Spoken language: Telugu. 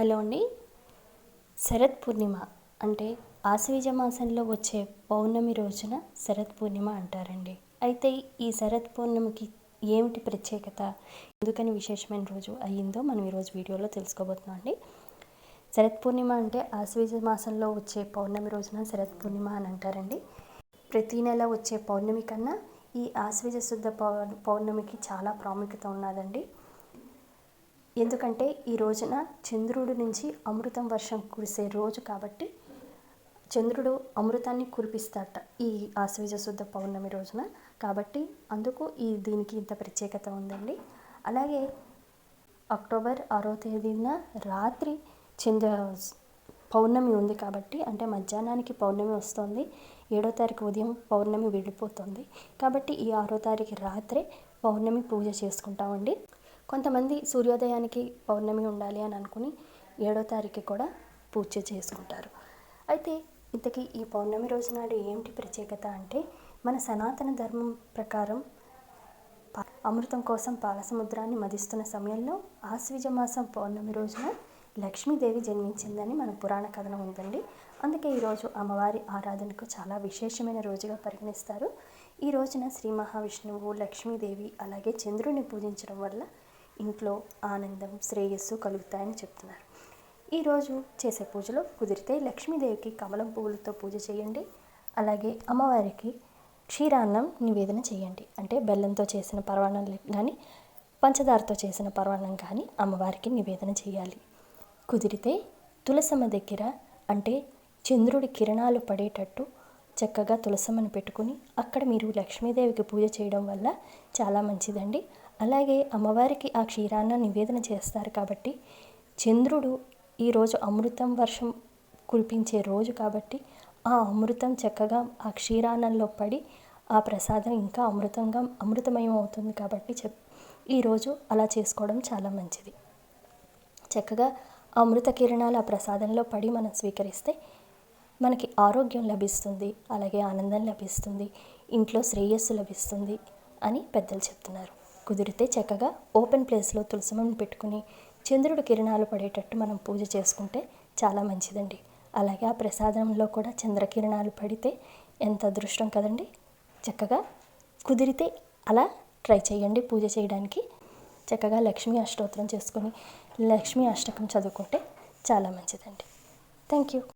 హలో అండి. శరత్ పూర్ణిమ అంటే ఆశ్వీజ మాసంలో వచ్చే పౌర్ణమి రోజున శరత్ పూర్ణిమ అంటారండి. అయితే ఈ శరత్ పూర్ణిమకి ఏమిటి ప్రత్యేకత? ఎందుకని విశేషమైన రోజు అయ్యిందో మనం ఈరోజు వీడియోలో తెలుసుకోబోతున్నాం అండి. శరత్ పూర్ణిమ అంటే ఆశ్వీజ మాసంలో వచ్చే పౌర్ణమి రోజున శరత్ పూర్ణిమ అని అంటారండి. ప్రతి నెల వచ్చే పౌర్ణమి కన్నా ఈ ఆశ్వీజ శుద్ధ పౌ- పౌర్ణమికి చాలా ప్రాముఖ్యత ఉన్నదండి. ఎందుకంటే ఈ రోజున చంద్రుడి నుంచి అమృతం వర్షం కురిసే రోజు కాబట్టి చంద్రుడు అమృతాన్ని కురిపిస్తాట ఈ ఆశ్వీజ శుద్ధ పౌర్ణమి రోజున. కాబట్టి అందుకు ఈ దీనికి ఇంత ప్రత్యేకత ఉందండి. అలాగే అక్టోబర్ ఆరో తేదీన రాత్రి చంద్ర పౌర్ణమి ఉంది కాబట్టి అంటే మధ్యాహ్నానికి పౌర్ణమి వస్తుంది. ఏడో తారీఖు ఉదయం పౌర్ణమి వెళ్ళిపోతుంది. కాబట్టి ఈ ఆరో తారీఖు రాత్రే పౌర్ణమి పూజ చేసుకుంటామండి. కొంతమంది సూర్యోదయానికి పౌర్ణమి ఉండాలి అని అనుకుని ఏడో తారీఖు కూడా పూజ చేసుకుంటారు. అయితే ఇంతకీ ఈ పౌర్ణమి రోజు నాడు ఏమిటి ప్రత్యేకత అంటే మన సనాతన ధర్మం ప్రకారం అమృతం కోసం పాలసముద్రాన్ని మదిస్తున్న సమయంలో ఆశ్విజ మాసం పౌర్ణమి రోజున లక్ష్మీదేవి జన్మించిందని మన పురాణ కథనం ఉందండి. అందుకే ఈరోజు అమ్మవారి ఆరాధనకు చాలా విశేషమైన రోజుగా పరిగణిస్తారు. ఈ రోజున శ్రీ మహావిష్ణువు లక్ష్మీదేవి అలాగే చంద్రుని పూజించడం వల్ల ఇంట్లో ఆనందం శ్రేయస్సు కలుగుతాయని చెప్తున్నారు. ఈరోజు చేసే పూజలో కుదిరితే లక్ష్మీదేవికి కమలం పువ్వులతో పూజ చేయండి. అలాగే అమ్మవారికి క్షీరాన్నం నివేదన చేయండి. అంటే బెల్లంతో చేసిన పర్వాణం కానీ పంచదారతో చేసిన పర్వాణం కానీ అమ్మవారికి నివేదన చేయాలి. కుదిరితే తులసమ్మ దగ్గర అంటే చంద్రుడి కిరణాలు పడేటట్టు చక్కగా తులసమ్మను పెట్టుకుని అక్కడ మీరు లక్ష్మీదేవికి పూజ చేయడం వల్ల చాలా మంచిదండి. అలాగే అమ్మవారికి ఆ క్షీరాన్న నివేదన చేస్తారు కాబట్టి చంద్రుడు ఈరోజు అమృతం వర్షం కురిపించే రోజు కాబట్టి ఆ అమృతం చక్కగా ఆ క్షీరాన్నంలో పడి ఆ ప్రసాదం ఇంకా అమృతంగా అమృతమయం అవుతుంది కాబట్టి చెప్ ఈరోజు అలా చేసుకోవడం చాలా మంచిది. చక్కగా అమృత కిరణాలు ఆ ప్రసాదంలో పడి మనం స్వీకరిస్తే మనకి ఆరోగ్యం లభిస్తుంది అలాగే ఆనందం లభిస్తుంది ఇంట్లో శ్రేయస్సు లభిస్తుంది అని పెద్దలు చెప్తున్నారు. కుదిరితే చక్కగా ఓపెన్ ప్లేస్లో తులసిమని పెట్టుకుని చంద్రుడి కిరణాలు పడేటట్టు మనం పూజ చేసుకుంటే చాలా మంచిదండి. అలాగే ఆ ప్రసాదంలో కూడా చంద్రకిరణాలు పడితే ఎంత అదృష్టం కదండి. చక్కగా కుదిరితే అలా ట్రై చేయండి పూజ చేయడానికి. చక్కగా లక్ష్మీ అష్టోత్తరం చేసుకొని లక్ష్మీ అష్టకం చదువుకుంటే చాలా మంచిదండి. Thank you